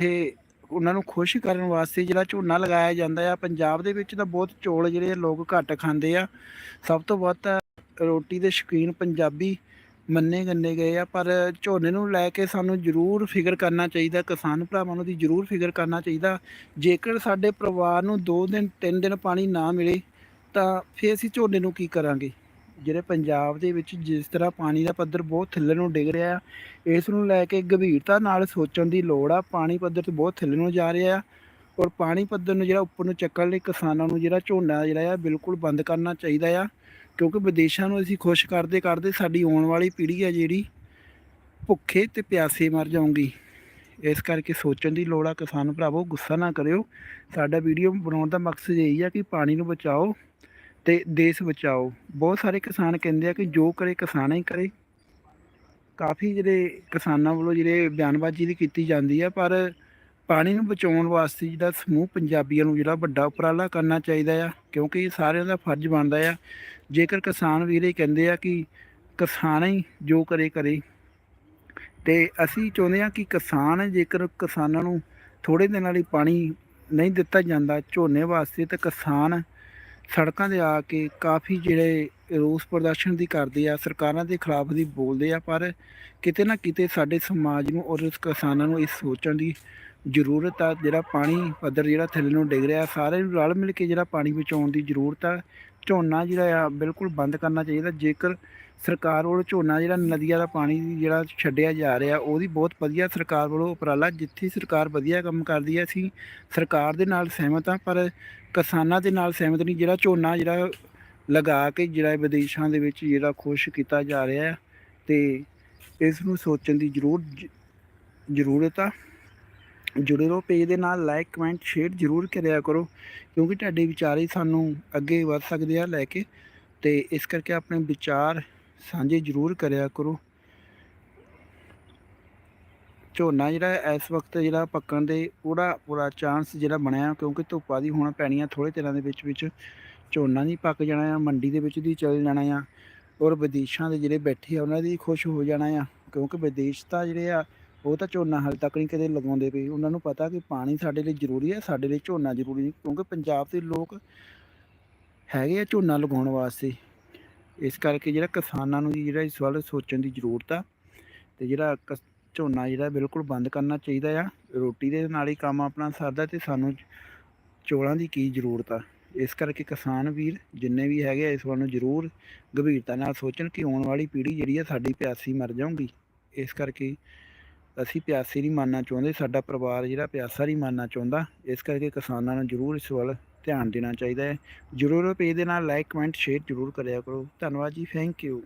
ਬੈਠੇ ਉਹਨਾਂ ਨੂੰ ਖੁਸ਼ ਕਰਨ ਵਾਸਤੇ ਜਿਹੜਾ ਝੋਨਾ ਲਗਾਇਆ ਜਾਂਦਾ ਆ, ਪੰਜਾਬ ਦੇ ਵਿੱਚ ਤਾਂ ਬਹੁਤ ਚੌਲ ਜਿਹੜੇ ਲੋਕ ਘੱਟ ਖਾਂਦੇ ਆ। ਸਭ ਤੋਂ ਵੱਧ ਤਾਂ ਰੋਟੀ ਦੇ ਸ਼ੌਕੀਨ ਪੰਜਾਬੀ ਮੰਨੇ ਗੰਨੇ ਗਏ ਆ, ਪਰ ਝੋਨੇ ਨੂੰ ਲੈ ਕੇ ਸਾਨੂੰ ਜ਼ਰੂਰ ਫਿਕਰ ਕਰਨਾ ਚਾਹੀਦਾ, ਕਿਸਾਨ ਭਰਾਵਾਂ ਨੂੰ ਦੀ ਜ਼ਰੂਰ ਫਿਕਰ ਕਰਨਾ ਚਾਹੀਦਾ। ਜੇਕਰ ਸਾਡੇ ਪਰਿਵਾਰ ਨੂੰ 2 ਦਿਨ 3 ਦਿਨ ਪਾਣੀ ਨਾ ਮਿਲੇ, ਤਾਂ ਫਿਰ ਅਸੀਂ ਝੋਨੇ ਨੂੰ ਕੀ ਕਰਾਂਗੇ? ਜਿਹੜੇ ਪੰਜਾਬ ਦੇ ਵਿੱਚ ਜਿਸ ਤਰ੍ਹਾਂ ਪਾਣੀ ਦਾ ਪੱਧਰ ਬਹੁਤ ਥੱਲੇ ਨੂੰ ਡਿੱਗ ਰਿਹਾ ਆ ਇਸ ਨੂੰ ਲੈ ਕੇ ਗੰਭੀਰਤਾ ਨਾਲ ਸੋਚਣ ਦੀ ਲੋੜ ਆ, ਪਾਣੀ ਪੱਧਰ ਤੇ ਬਹੁਤ ਥੱਲੇ ਨੂੰ ਜਾ ਰਿਹਾ ਆ, ਔਰ ਪਾਣੀ ਪੱਧਰ ਨੂੰ ਜਿਹੜਾ ਉੱਪਰ ਨੂੰ ਚੱਕਣ ਲਈ ਕਿਸਾਨਾਂ ਨੂੰ ਜਿਹੜਾ ਝੋਨਾ ਜਿਹੜਾ ਆ ਬਿਲਕੁਲ ਬੰਦ ਕਰਨਾ ਚਾਹੀਦਾ ਆ, ਕਿਉਂਕਿ ਵਿਦੇਸ਼ਾਂ ਨੂੰ ਅਸੀਂ ਖੁਸ਼ ਕਰਦੇ ਕਰਦੇ ਸਾਡੀ ਆਉਣ ਵਾਲੀ ਪੀੜ੍ਹੀ ਆ ਜਿਹੜੀ ਭੁੱਖੇ ਤੇ ਪਿਆਸੇ ਮਰ ਜਾਊਗੀ। ਇਸ ਕਰਕੇ ਸੋਚਣ ਦੀ ਲੋੜ ਆ, ਕਿਸਾਨ ਭਰਾਵੋ ਗੁੱਸਾ ਨਾ ਕਰਿਓ। ਸਾਡਾ ਵੀਡੀਓ ਬਣਾਉਣ ਦਾ ਮਕਸਦ ਇਹੀ ਆ ਕਿ ਪਾਣੀ ਨੂੰ ਬਚਾਓ ਤੇ ਦੇਸ਼ ਬਚਾਓ। ਬਹੁਤ ਸਾਰੇ ਕਿਸਾਨ ਕਹਿੰਦੇ ਆ ਕਿ ਜੋ ਕਰੇ, ਕਿਸਾਨ ਹੀ ਕਰੇ। ਕਾਫੀ ਜਿਹੜੇ ਕਿਸਾਨਾਂ ਵੱਲੋਂ ਜਿਹੜੇ ਬਿਆਨਬਾਜ਼ੀ ਦੀ ਕੀਤੀ ਜਾਂਦੀ ਆ, ਪਰ ਪਾਣੀ ਨੂੰ ਬਚਾਉਣ ਵਾਸਤੇ ਜਿਹੜਾ ਸਮੂਹ ਪੰਜਾਬੀਆਂ ਨੂੰ ਜਿਹੜਾ ਵੱਡਾ ਉਪਰਾਲਾ ਕਰਨਾ ਚਾਹੀਦਾ ਆ, ਕਿਉਂਕਿ ਇਹ ਸਾਰਿਆਂ ਦਾ ਫਰਜ਼ ਬਣਦਾ ਆ। ਜੇਕਰ ਕਿਸਾਨ ਵੀਰੇ ਕਹਿੰਦੇ ਆ ਕਿ ਕਿਸਾਨ ਹੀ ਜੋ ਕਰੇ ਕਰੇ। ਤੇ ਅਸੀਂ ਚਾਹੁੰਦੇ ਆ ਕਿ ਕਿਸਾਨ ਜੇਕਰ ਕਿਸਾਨਾਂ ਨੂੰ ਥੋੜੇ ਦਿਨਾਂ ਲਈ ਪਾਣੀ ਨਹੀਂ ਦਿੱਤਾ ਜਾਂਦਾ, ਝੋਨੇ ਵਾਸਤੇ, ਤਾਂ ਕਿਸਾਨ ਸੜਕਾਂ 'ਤੇ ਆ ਕੇ ਕਾਫੀ ਜਿਹੜੇ ਰੋਸ ਪ੍ਰਦਰਸ਼ਨ ਦੀ ਕਰਦੇ ਆ, ਸਰਕਾਰਾਂ ਦੇ ਖਿਲਾਫ ਦੀ ਬੋਲਦੇ ਆ, ਪਰ ਕਿਤੇ ਨਾ ਕਿਤੇ ਸਾਡੇ ਸਮਾਜ ਨੂੰ ਔਰ ਕਿਸਾਨਾਂ ਨੂੰ ਇਸ ਸੋਚਣ ਦੀ ਜ਼ਰੂਰਤ ਆ, ਜਿਹੜਾ ਪਾਣੀ ਪੱਧਰ ਜਿਹੜਾ ਥੱਲੇ ਨੂੰ ਡਿੱਗ ਰਿਹਾ, ਸਾਰਿਆਂ ਨੂੰ ਰਲ ਮਿਲ ਕੇ ਜਿਹੜਾ ਪਾਣੀ ਬਚਾਉਣ ਦੀ ਜ਼ਰੂਰਤ ਆ ਝੋਨਾ ਜਿਹੜਾ ਆ, ਬਿਲਕੁਲ ਬੰਦ ਕਰਨਾ ਚਾਹੀਦਾ। ਜੇਕਰ ਸਰਕਾਰ ਵੱਲੋਂ ਝੋਨਾ ਜਿਹੜਾ ਨਦੀਆਂ ਦਾ ਪਾਣੀ ਜਿਹੜਾ ਛੱਡਿਆ ਜਾ ਰਿਹਾ, ਉਹਦੀ ਬਹੁਤ ਵਧੀਆ ਸਰਕਾਰ ਵੱਲੋਂ ਉਪਰਾਲਾ, ਜਿੱਥੇ ਸਰਕਾਰ ਵਧੀਆ ਕੰਮ ਕਰਦੀ ਹੈ, ਅਸੀਂ ਸਰਕਾਰ ਦੇ ਨਾਲ ਸਹਿਮਤ ਹਾਂ, ਪਰ ਕਿਸਾਨਾਂ ਦੇ ਨਾਲ ਸਹਿਮਤ ਨਹੀਂ। ਜਿਹੜਾ ਝੋਨਾ ਜਿਹੜਾ ਲਗਾ ਕੇ ਜਿਹੜਾ ਵਿਦੇਸ਼ਾਂ ਦੇ ਵਿੱਚ ਜਿਹੜਾ ਖੁਸ਼ ਕੀਤਾ ਜਾ ਰਿਹਾ ਹੈ, ਤੇ ਇਸ ਨੂੰ ਸੋਚਣ ਦੀ ਜ਼ਰੂਰ ਜ- ਜ਼ਰੂਰਤ ਆ। ਜੁੜੇ ਰਹੋ ਪੇਜ ਦੇ ਨਾਲ ਲਾਈਕ ਕਮੈਂਟ ਸ਼ੇਅਰ ਜ਼ਰੂਰ ਕਰਿਆ ਕਰੋ, ਕਿਉਂਕਿ ਤੁਹਾਡੇ ਵਿਚਾਰ ਹੀ ਸਾਨੂੰ ਅੱਗੇ ਵਧ ਸਕਦੇ ਆ ਲੈ ਕੇ, ਤੇ ਇਸ ਕਰਕੇ ਆਪਣੇ ਵਿਚਾਰ ਸਾਂਝੇ ਜ਼ਰੂਰ ਕਰਿਆ ਕਰੋ। ਝੋਨਾ ਜਿਹੜਾ ਇਸ ਵਕਤ ਜਿਹੜਾ ਪੱਕਣ ਦੇ ਪੂਰਾ ਪੂਰਾ ਚਾਂਸ ਜਿਹੜਾ ਬਣਿਆ, ਕਿਉਂਕਿ ਧੁੱਪਾਂ ਦੀ ਹੁਣ ਪੈਣੀਆਂ ਥੋੜੇ ਦਿਨਾਂ ਦੇ ਵਿੱਚ ਵਿੱਚ ਝੋਨਾ ਨਹੀਂ ਪੱਕ ਜਾਣਾ ਆ, ਮੰਡੀ ਦੇ ਵਿੱਚ ਦੀ ਚੱਲ ਜਾਣਾ ਆ, ਔਰ ਵਿਦੇਸ਼ਾਂ ਦੇ ਜਿਹੜੇ ਬੈਠੇ ਆ ਉਹਨਾਂ ਦੀ ਖੁਸ਼ ਹੋ ਜਾਣਾ ਆ, ਕਿਉਂਕਿ ਵਿਦੇਸ਼ ਤਾਂ ਜਿਹੜੇ ਆ ਉਹ ਤਾਂ ਝੋਨਾ ਹਾਲੇ ਤੱਕ ਨਹੀਂ ਕਦੇ ਲਗਾਉਂਦੇ ਪਏ। ਉਹਨਾਂ ਨੂੰ ਪਤਾ ਕਿ ਪਾਣੀ ਸਾਡੇ ਲਈ ਜ਼ਰੂਰੀ ਹੈ, ਸਾਡੇ ਲਈ ਝੋਨਾ ਜ਼ਰੂਰੀ ਨਹੀਂ, ਕਿਉਂਕਿ ਪੰਜਾਬ ਦੇ ਲੋਕ ਹੈਗੇ ਆ ਝੋਨਾ ਲਗਾਉਣ ਵਾਸਤੇ। ਇਸ ਕਰਕੇ ਜਿਹੜਾ ਕਿਸਾਨਾਂ ਨੂੰ ਜਿਹੜਾ ਇਸ ਵੱਲ ਸੋਚਣ ਦੀ ਜ਼ਰੂਰਤ ਆ ਤੇ ਜਿਹੜਾ ਕਸ- ਝੋਨਾ ਜਿਹੜਾ ਬਿਲਕੁਲ ਬੰਦ ਕਰਨਾ ਚਾਹੀਦਾ ਆ, ਰੋਟੀ ਦੇ ਨਾਲ ਹੀ ਕੰਮ ਆਪਣਾ ਸਰਦਾ ਤੇ ਸਾਨੂੰ ਚੋਲਾਂ ਦੀ ਕੀ ਜ਼ਰੂਰਤ ਆ। ਇਸ ਕਰਕੇ ਕਿਸਾਨ ਵੀਰ ਜਿੰਨੇ ਵੀ ਹੈਗੇ ਆ, ਇਸ ਵੱਲ ਨੂੰ ਜ਼ਰੂਰ ਗੰਭੀਰਤਾ ਨਾਲ ਸੋਚਣ ਕਿ ਆਉਣ ਵਾਲੀ ਪੀੜ੍ਹੀ ਜਿਹੜੀ ਆ, ਸਾਡੀ ਪਿਆਸੀ ਮਰ ਜਾਊਗੀ। ਇਸ ਕਰਕੇ ਅਸੀਂ ਪਿਆਸੀ ਨਹੀਂ ਮੰਨਣਾ ਚਾਹੁੰਦੇ, ਸਾਡਾ ਪਰਿਵਾਰ ਜਿਹੜਾ ਪਿਆਸਾ ਨਹੀਂ ਮੰਨਣਾ ਚਾਹੁੰਦਾ। ਇਸ ਕਰਕੇ ਕਿਸਾਨਾਂ ਨੂੰ ਜ਼ਰੂਰ ਇਸ ਵੱਲ ਧਿਆਨ ਦੇਣਾ ਚਾਹੀਦਾ ਹੈ। ਜ਼ਰੂਰ ਪੇਜ ਦੇ ਨਾਲ ਲਾਈਕ ਕਮੈਂਟ ਸ਼ੇਅਰ ਜ਼ਰੂਰ ਕਰਿਆ ਕਰੋ। ਧੰਨਵਾਦ ਜੀ ਥੈਂਕ ਯੂ